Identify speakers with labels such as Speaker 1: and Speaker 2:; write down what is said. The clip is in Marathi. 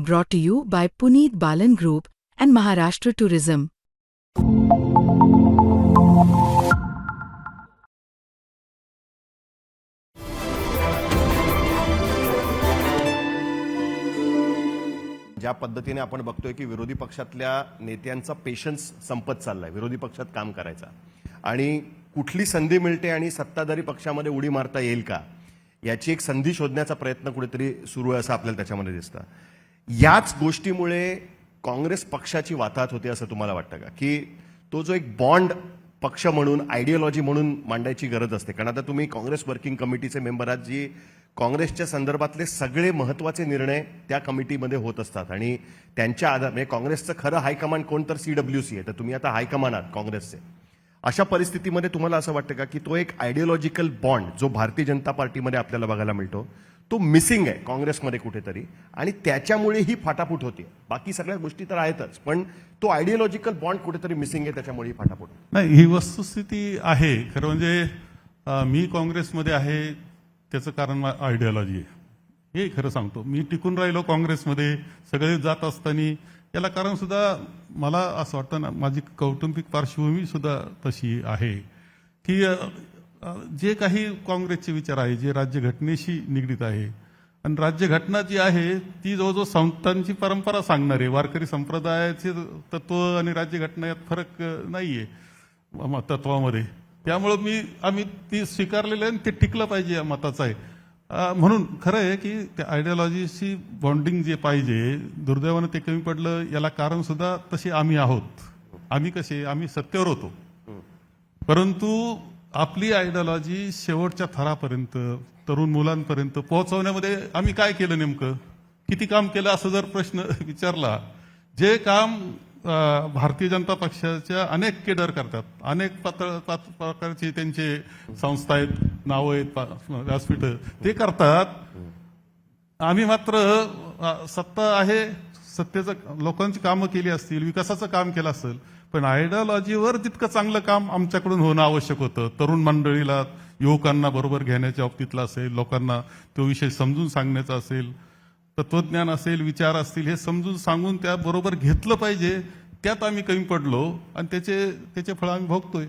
Speaker 1: brought to you by Puneet Balan Group and Maharashtra Tourism.
Speaker 2: ज्या पद्धतीने आपण बघतोय की विरोधी पक्षातल्या नेत्यांचा पेशन्स संपत चाललाय विरोधी पक्षात काम करायचा आणि कुठली संधी मिळते आणि सत्ताधारी पक्षामध्ये उडी मारता येईल का याची एक संधी शोधण्याचा प्रयत्न कुठेतरी सुरू आहे असं आपल्याला त्याच्यामध्ये दिसतं याच गोष्टीमुळे काँग्रेस पक्षाची वाताहत होते असं तुम्हाला वाटतं का? की तो जो एक बॉन्ड पक्ष म्हणून आयडिओलॉजी म्हणून मांडायची गरज असते. कारण आता तुम्ही काँग्रेस वर्किंग कमिटीचे मेंबर आहात जी काँग्रेसच्या संदर्भातले सगळे महत्त्वाचे निर्णय त्या कमिटीमध्ये होत असतात. आणि त्यांच्या आधार म्हणजे काँग्रेसचं खरं हायकमांड कोण? तर सी डब्ल्यू सी आहे. तर तुम्ही आता हायकमांड आहात काँग्रेसचे. अशा परिस्थितीमध्ये तुम्हाला असं वाटतं का की तो एक आयडिओलॉजिकल बॉन्ड जो भारतीय जनता पार्टीमध्ये आपल्याला बघायला मिळतो तो मिसिंग आहे काँग्रेसमध्ये कुठेतरी. आणि त्याच्यामुळे ही फाटाफूट होते. बाकी सगळ्या गोष्टी तर आहेतच पण तो आयडिओलॉजिकल बॉन्ड कुठेतरी मिसिंग आहे त्याच्यामुळे ही फाटाफूट
Speaker 3: नाही ही वस्तुस्थिती आहे. खरं म्हणजे मी काँग्रेसमध्ये आहे त्याचं कारण आयडिओलॉजी आहे. हे खरं सांगतो. मी टिकून राहिलो काँग्रेसमध्ये. सगळे जात असताना याला कारण सुद्धा मला असं वाटतं ना माझी कौटुंबिक पार्श्वभूमी सुद्धा तशी आहे की जे काही काँग्रेसचे विचार आहे जे राज्यघटनेशी निगडीत आहे आणि राज्यघटना जी आहे ती जवळजवळ संतांची परंपरा सांगणार आहे. वारकरी संप्रदायाचे तत्व आणि राज्यघटना यात फरक नाही आहे म- तत्वामध्ये. त्यामुळं मी आम्ही ती स्वीकारलेलं आहे आणि ते टिकलं पाहिजे या मताचं आहे. म्हणून खरं आहे की त्या आयडिओलॉजीशी बॉन्डिंग जे पाहिजे दुर्दैवानं ते कमी पडलं याला कारण सुद्धा तसे आम्ही आहोत. आम्ही कसे? आम्ही सत्तेवर होतो. परंतु आपली आयडिओलॉजी शेवटच्या थरापर्यंत तरुण मुलांपर्यंत पोहोचवण्यामध्ये आम्ही काय केलं नेमकं? किती काम केलं असं जर प्रश्न विचारला जे काम भारतीय जनता पक्षाच्या अनेक केडर करतात. अनेक पातळ पात- प्रकारचे त्यांचे संस्था आहेत. नावं आहेत व्यासपीठ. ते करतात. आम्ही मात्र सत्ता आहे. सत्तेचं लोकांची कामं केली असतील विकासाचं काम केलं असेल पण आयडिओलॉजीवर जितकं चांगलं काम आमच्याकडून होणं आवश्यक होतं. तरुण मंडळीला युवकांना बरोबर घेण्याच्या बाबतीतला असेल लोकांना तो विषय समजून सांगण्याचा असेल तत्वज्ञान असेल विचार असतील हे समजून सांगून त्या बरोबर घेतलं पाहिजे. त्यात आम्ही कमी पडलो आणि त्याचे त्याचे फळ आम्ही भोगतोय.